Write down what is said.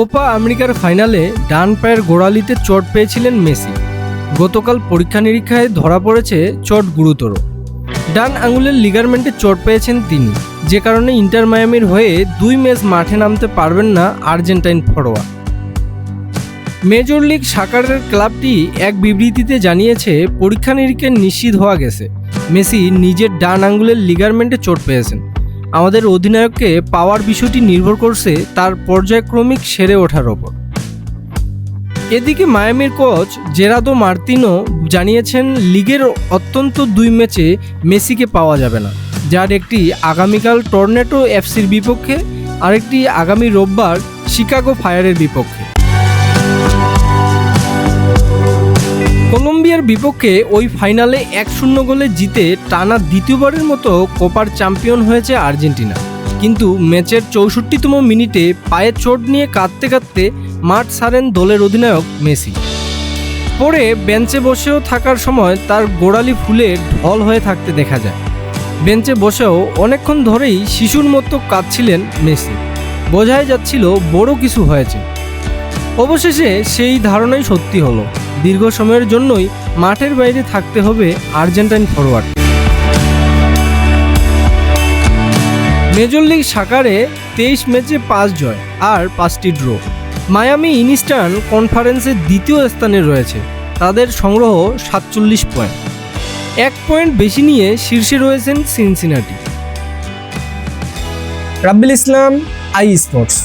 Copa আমেরিকার ফাইনালে ডান পায়ের গোড়ালিতে চোট পেয়েছিলেন মেসি। গতকাল পরীক্ষা নিরীক্ষায় ধরা পড়েছে চোট গুরুতর। ডান আঙুলের লিগারমেন্টে চোট পেয়েছেন তিনি, যে কারণে ইন্টার মায়ামির হয়ে দুই ম্যাচ মাঠে নামতে পারবেন না আর্জেন্টাইন ফরোয়ার্ড মেজর লিগ সাকারের ক্লাবটি এক বিবৃতিতে জানিয়েছে, পরীক্ষা নিরীক্ষা নিশ্চিত হওয়া গেছে। মেসি নিজের ডান আঙ্গুলের লিগারমেন্টে চোট পেয়েছেন। আমাদের অধিনায়ককে পাওয়ার বিষয়টি নির্ভর করছে তার পর্যায়ক্রমিক সেরে ওঠার ওপর। এদিকে মায়ামির কোচ জেরাদো মার্তিনো জানিয়েছেন, লিগের অত্যন্ত দুই ম্যাচে মেসিকে পাওয়া যাবে না, যার একটি আগামীকাল টর্নেটো এফসির বিপক্ষে, আরেকটি আগামী রোববার শিকাগো ফায়ারের বিপক্ষে। কলম্বিয়ার বিপক্ষে ওই ফাইনালে এক শূন্য গোলে জিতে টানা দ্বিতীয়বারের মতো কোপার চ্যাম্পিয়ন হয়েছে আর্জেন্টিনা। কিন্তু ম্যাচের চৌষট্টিতম মিনিটে পায়ে চোট নিয়ে কাঁদতে কাঁদতে মাঠ ছাড়েন দলের অধিনায়ক মেসি। পরে বেঞ্চে বসেও থাকার সময় তার গোড়ালি ফুলে ঢল হয়ে থাকতে দেখা যায়। বেঞ্চে বসেও অনেকক্ষণ ধরেই শিশুর মতো কাঁদছিলেন মেসি। বোঝাই যাচ্ছিল বড় কিছু হয়েছে। অবশেষে সেই ধারণাই সত্যি হলো। দীর্ঘ সময়ের জন্যই মাঠের বাইরে থাকতে হবে আর্জেন্টাইন ফরওয়ার্ড মেজর লিগ সাকারে তেইশ ম্যাচে পাঁচ জয় আর পাঁচটি ড্র। মায়ামি ইনিস্টার্ন কনফারেন্সের দ্বিতীয় স্থানে রয়েছে। তাদের সংগ্রহ সাতচল্লিশ পয়েন্ট। এক পয়েন্ট বেশি নিয়ে শীর্ষে রয়েছেন সিনসিনাটি। রাব্বিল ইসলাম, আই স্পোর্টস।